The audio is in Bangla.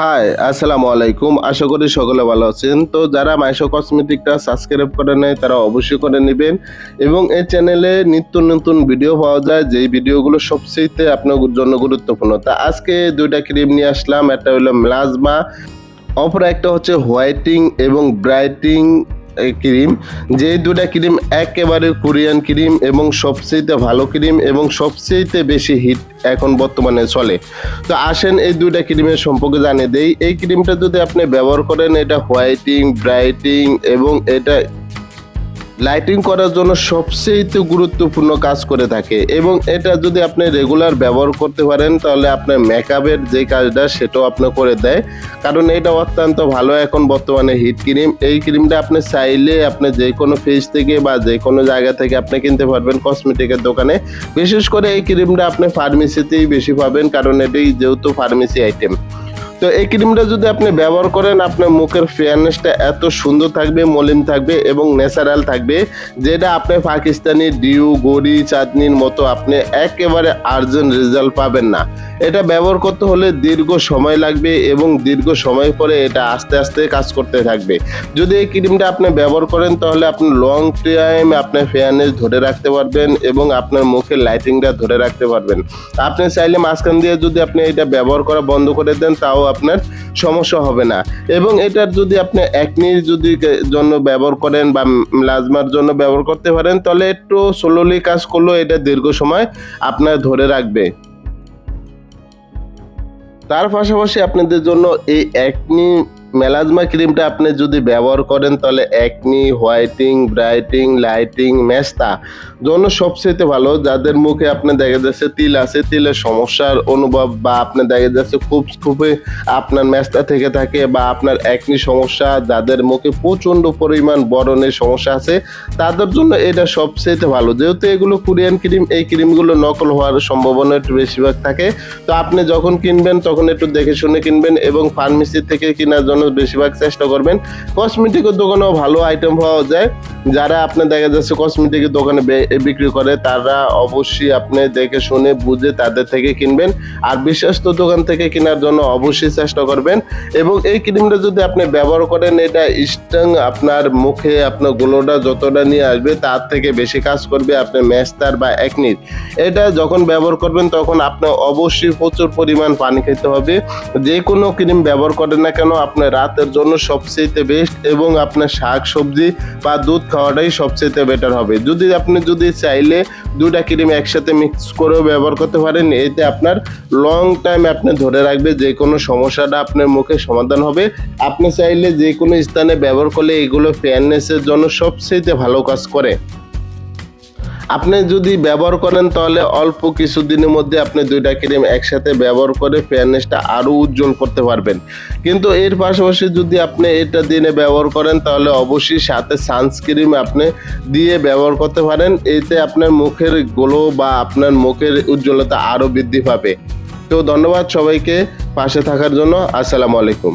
হাই আসসালামু আলাইকুম। আশা করি সকলে ভালো আছেন। তো যারা মাইশো কসমেটিকটা সাবস্ক্রাইব করে নেয় তারা অবশ্যই করে নেবেন। এবং এই চ্যানেলে নিত্য নতুন ভিডিও পাওয়া যায়, যেই ভিডিওগুলো সবচেয়ে আপনার জন্য গুরুত্বপূর্ণ। তা আজকে দুইটা ক্রিম নিয়ে আসলাম। একটা হলো ম্লাজমা। অপর একটা হচ্ছে হোয়াইটিং এবং ব্রাইটিং ক্রিম, যে দুটা ক্রিম একেবারে কোরিয়ান ক্রিম এবং সবচেয়ে ভালো ক্রিম এবং সবচেয়ে বেশি হিট এখন বর্তমানে চলে। তো আসেন এই দুটা ক্রিমের সম্পর্কে জানিয়ে দেই। এই ক্রিমটা যদি আপনি ব্যবহার করেন, এটা হোয়াইটিং, ব্রাইটিং এবং এটা লাইটিং করার জন্য সবচেয়ে গুরুত্বপূর্ণ কাজ করে থাকে এবং এটা যদি আপনি রেগুলার ব্যবহার করতে পারেন, তাহলে আপনার মেকআপের যে কাজটা সেটাও আপনি করে দেয়। কারণ এটা অত্যন্ত ভালো এখন বর্তমানে হিট ক্রিম এই ক্রিমটা আপনি চাইলে আপনি যে কোনো ফেস থেকে বা যে কোনো জায়গা থেকে আপনি কিনতে পারবেন কসমেটিকের দোকানে। বিশেষ করে এই ক্রিমটা আপনি ফার্মেসিতেই বেশি পাবেন, কারণ এটাই যেহেতু ফার্মেসি আইটেম তো এই ক্রিমটা যদি আপনি ব্যবহার করেন, আপনার মুখের ফেয়ারনেসটা এত সুন্দর থাকবে, মলিন থাকবে এবং ন্যাচারাল থাকবে, যেটা আপনি পাকিস্তানি ডিউ, গড়ি, চাটনির মতো আপনি একেবারে আর্জেন্ট রেজাল্ট পাবেন না। এটা ব্যবহার করতে হলে দীর্ঘ সময় লাগবে এবং দীর্ঘ সময় পরে এটা আস্তে আস্তে কাজ করতে থাকবে। যদি এই ক্রিমটা আপনি ব্যবহার করেন, তাহলে আপনি লং টাইম আপনার ফেয়ারনেস ধরে রাখতে পারবেন এবং আপনার মুখের লাইটিংটা ধরে রাখতে পারবেন। আপনি চাইলে মাঝখান দিয়ে যদি আপনি এটা ব্যবহার করা বন্ধ করে দেন, তাও আপনার সমস্যা হবে না। এবং এটার যদি আপনি একনির যদি জন্য ব্যবহার করেন বা লাজমার জন্য ব্যবহার করতে পারেন, তাহলে একটু স্লোলি কাজ করলেও এটা দীর্ঘ সময় আপনার ধরে রাখবে। তার পাশাপাশি আপনাদের জন্য এই একনি মেলাজমা ক্রিমটা আপনি যদি ব্যবহার করেন, তাহলে একনি হোয়াইটিং ব্রাইটিং লাইটিং মেস্তা জন্য সবচেয়ে ভালো। যাদের মুখে আপনি দেখা যাচ্ছে তিল আছে, তিলের সমস্যার অনুভব বা আপনি দেখা যাচ্ছে খুব, খুবই আপনার মেস্তা থেকে থাকে বা আপনার একনি সমস্যা, যাদের মুখে প্রচণ্ড পরিমাণ বরণের সমস্যা আছে, তাদের জন্য এটা সবচেয়ে ভালো। যেহেতু এগুলো কোরিয়ান ক্রিম, এই ক্রিমগুলো নকল হওয়ার সম্ভাবনা একটু বেশিরভাগ থাকে। তো আপনি যখন কিনবেন, তখন একটু দেখে শুনে কিনবেন এবং ফার্মেসি থেকে কেনার জন্য বেশিরভাগ চেষ্টা করবেন। কসমেটিকের দোকানেও ভালো আইটেম পাওয়া যায়। যারা আপনি দেখা যাচ্ছে কসমেটিকের দোকানে বিক্রি করে, তারা অবশ্যই আপনি দেখে শুনে বুঝে তাদের থেকে কিনবেন। আর বিশ্বস্ত দোকান থেকে কেনার জন্য অবশ্যই চেষ্টা করবেন। এবং এই ক্রিমটা যদি আপনি ব্যবহার করেন, এটা স্ট্রং আপনার মুখে, আপনার গ্লোটা যতটা নিয়ে আসবে, তার থেকে বেশি কাজ করবে আপনার ম্যাস্তার বা একনির এটা যখন ব্যবহার করবেন, তখন আপনার অবশ্যই প্রচুর পরিমাণ পানি খেতে হবে। যে কোনো ক্রিম ব্যবহার করেন না কেন, আপনার রাতের জন্য সবচেয়ে বেস্ট এবং আপনার শাক সবজি বা দুধ খাওয়াটাই সবচেয়ে বেটার হবে। যদি আপনি যদি চাইলে দুটা ক্রিম একসাথে মিক্স করেও ব্যবহার করতে পারেন, এতে আপনার লং টাইম আপনি ধরে রাখবে, যে কোনো সমস্যাটা আপনার মুখে সমাধান হবে। আপনি চাইলে যে কোনো স্থানে ব্যবহার করলে এগুলো ফেয়ারনেসের জন্য সবচেয়ে ভালো কাজ করে। আপনি যদি ব্যবহার করেন তাহলে অল্প কিছুদিনের মধ্যে আপনি দুইটা ক্রিম একসাথে ব্যবহার করে ফেয়ারনেসটা আরও উজ্জ্বল করতে পারবেন। কিন্তু এর পাশাপাশি যদি আপনি এটা দিনে ব্যবহার করেন, তাহলে অবশ্যই সাথে সানস্ক্রিম আপনি দিয়ে ব্যবহার করতে পারেন। এতে আপনার মুখের গ্লো বা আপনার মুখের উজ্জ্বলতা আরও বৃদ্ধি পাবে। তো ধন্যবাদ সবাইকে পাশে থাকার জন্য। আসসালামু আলাইকুম।